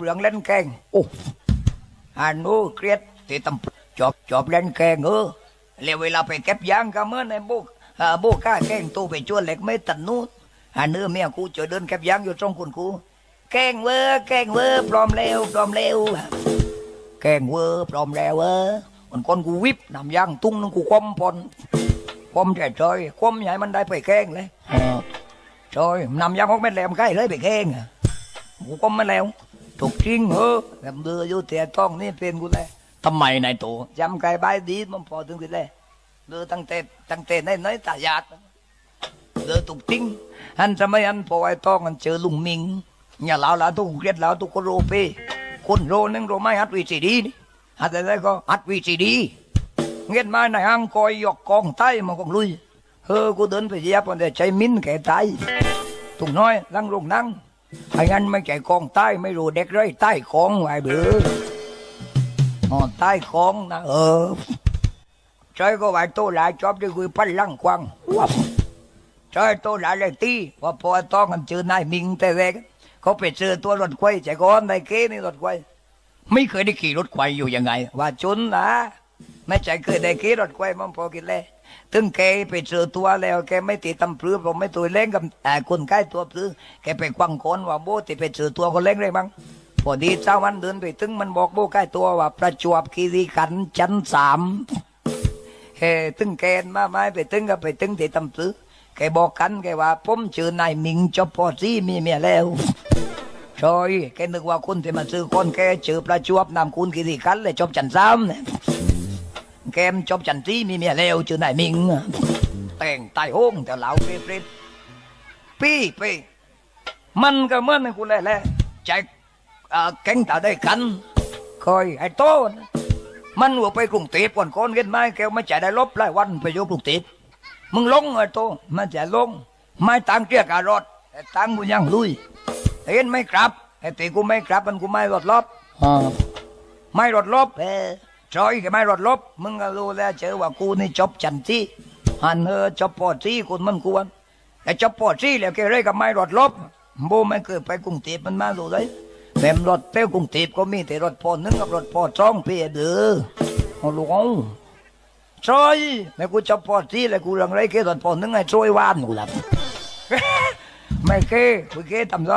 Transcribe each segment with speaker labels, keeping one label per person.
Speaker 1: เรื่องเล่นแกงโอ้อานูเครียดที่ตำจอบจอบเล่นแกงเออแล้วเวลาไปเก็บยางก็เหมื่อนในบุกอ่าบุกก้าแกงตู้ไปจวนเหล็กไม่ตันนู้นอันเนื้อเมียกูจะเดินเก็บยางอยู่ตรงคุณกูแกงเวอร์แกงเวอร์พร้อมแล้วพร้อมแล้วแกงเวอร์พร้อมแล้วเวอร์มันคนกูวิบนำยางตุ้งนึงกูคว่ำพอนคว่ำใจจอยคว่ำใหญ่มันได้ไปแกงเลยอ่าจอยนำยางหกเม็ดแหลมใกล้เลยไปแกงอะกูก็ไม่แล้ว ถูกจริงเหรอแต่เบื่ออยู่แต่ต้องนี่เป็นกูเลย
Speaker 2: ทำไมนายโต
Speaker 1: จำไก่ใบดีมันพอถึงที่เลยเดือตั้งแต่ตั้งแต่ในน้อยตายาดเดือถูกจริงอันทำไมอันพอไอ้ต้องอันเจอลุงมิงอย่าเล่าละทุกเรียดแล้วทุกคนโรเปคนโรนึงโรไม่ฮัดวีซีดีนี่ฮัดอะไรก็ฮัดวีซีดีเงี้ยมาในห้างคอยยกกองใต้มาของลุยเออกูเดินไปเหยียบมันแต่ใจมิ้นแก่ตายตุ่งน้อยนั่งลงนั่ง ไอ้งั้นไม่ใจกองใต้ไม่รู้เด็กไรใต้ของไอ้เบืออ๋อใต้ของนะเออใจก็ไว้โตหลายจอบด้คุยพันลังกวางว้าวใจโตหลายเลยตีว่าพอต้องกันเจอนายมิงแต่แรกเขาไปเจอตัวรถไฟใจก้อนในเก้นี่รถไฟ
Speaker 2: ไม่เคยได้ขี่รถไฟอยู่ยังไง
Speaker 1: ว่าจุนนะ ไม่ใจเคยได้ขี่รถไฟมันพอกินเลยถึงแกไปเจอตัวแล้วแกไม่ติดตำพลือผมไม่ตัวเล่งกับแต่คนใกล้ตัวพลือแกไปควังคนว่าโบติไปเจอตัวคนเล่งเลยมั้งพอดีเจ้ามันเดินไปถึงมันบอกโบใกล้ตัวว่าประจวบคีรีขันชั้นสามเฮ้ตึงแกนมาไม่ไปตึงก็ไปตึงที่ตำพลือแกบอกกันแกว่าผมเจอนายมิงจบพอซี่มีเมียแล้วใช่แกนึกว่าคุณที่มาซื้อคนแกเจอประจวบนำคุณกิริคันเลยจบจันซ้ำเนี่ย แกมจบจันที่มีเมียแล้วเจอนายมิงอะแต่งตายโห้งแต่เหลาเปรตๆพี่พี่มันก็เหมื่อนคุณแหละแหละใจเอ่อแก๊งตาได้กันคอยไอ้โตนะมันหัวไปกรุงเทพก่อนคนเห็นไหมแกไม่จ่ายได้ลบหลายวันไปอยู่กรุงเทพมึงลงไอ้โตมันจะลง ไม่ตังเรียกอารถแต่ตังกูยังลุยเห็นไม่กลับไอ้ตีกูไม่กลับมันกูไม่รถลบ
Speaker 2: อ่า
Speaker 1: ไม่รถลบเออ จอยก็ไม่รถลบ มึงก็รู้แล้วเจอว่ากูนี่จบจันที่หันเออจบปอที่คุณมันควรแต่จบปอที่แล้วแกเลยกับไม่รถลบโบไม่เคยไปกรุงเทพมันมาดูเลยแม่รถเต้กรุงเทพก็มีแต่รถพอหนึ่งกับรถพอสองเพียเด้อเอาลูกเอาจอยแม่กูจบปอที่แล้วกูเรื่องไรแค่รถพอหนึ่งไอ้ช่วยวานกูหลับไม่เคยกูเคทำไร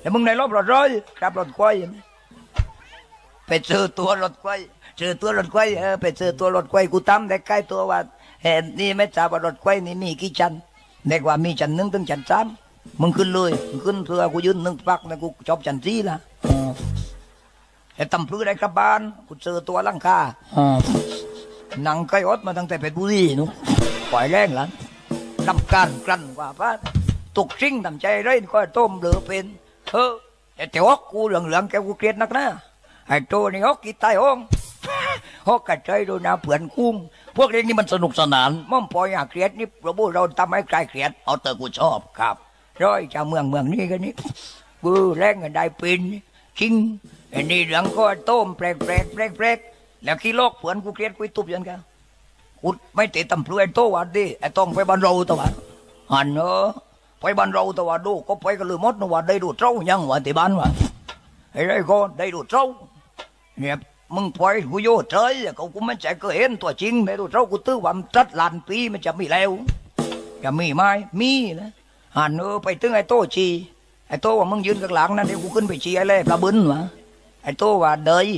Speaker 1: แล้วมึงในรถรถร้อยขับรถควาย ไปเจอตัวรถควายเจอตัวรถควายเออไปเจอตัวรถควายกูตั้มแต่ใกล้ตัวว่าเห็นนี่ไม่ทราบว่ารถควายนี่มีกี่ชั้นเด็กว่ามีชั้นหนึ่งถึงชั้นสามมึงขึ้นเลยมึงขึ้นเพื่อกูยืนหนึ่งปักนะกูจบชั้นสี่ละ
Speaker 2: อ่า
Speaker 1: แต่ตำพลือได้กลับบ้านกูเจอตัวหลังคา
Speaker 2: อ่า
Speaker 1: หนังไก่อดมาตั้งแต่เพชรบุรีนู้นปล่อยแรงหลังทำการกลั่นกว่าป้าตกชิงทำใจไรก็ต้มเหลือเป็นเออแต่แต่ฮอกกูเหลืองเหลืองๆแกกูเกลียดนักนะ ไอ้โตนี่ฮอกกี่ตายห้องฮอกกระใจโดยนาเผื่อนคุ้ง
Speaker 2: พวกเรื่องนี้มันสนุกสนาน
Speaker 1: ม่อมปอยอยากเครียดนี่ประบุเราทำให้ใครเครียด
Speaker 2: เอาแต่กูชอบ
Speaker 1: ครับร้อยชาวเมืองเมืองนี้กันนี่บือแรงกันได้ป็นชิงอ้นี่เหลืองก็ต้มแปลกแปลกแปลกแปลกแล้วขี้โลกเผื่อนกูเกลียดกูตุบยันกันกูไม่ติดตำพลือไอ้โตวันดิไอ้ต้องไปบ้านเราตัวะหันเนอะไปบ้านเราตัวะดูก็ไปกันเลยมดนะว่าได้ดูเจ้ายังว่าที่บ้านว่าไอ้ไรก็ได้ดูเจ้า เนี่ยมึงปล่อยกูโยเฉยเขากูไม่ใจก็เห็นตัวจริงได้ดูเรากูตื้อว่ามันจัดลานปีมันจะมีแล้ว จะมีไหมมีนะหันเออไปตึงไอ้โตชีไอ้โตว่ามึงยืนข้างหลังนั่นเดี๋ยวกูขึ้นไปชีไอ้เล่ปลาบึนวะไอ้โตว่าเดย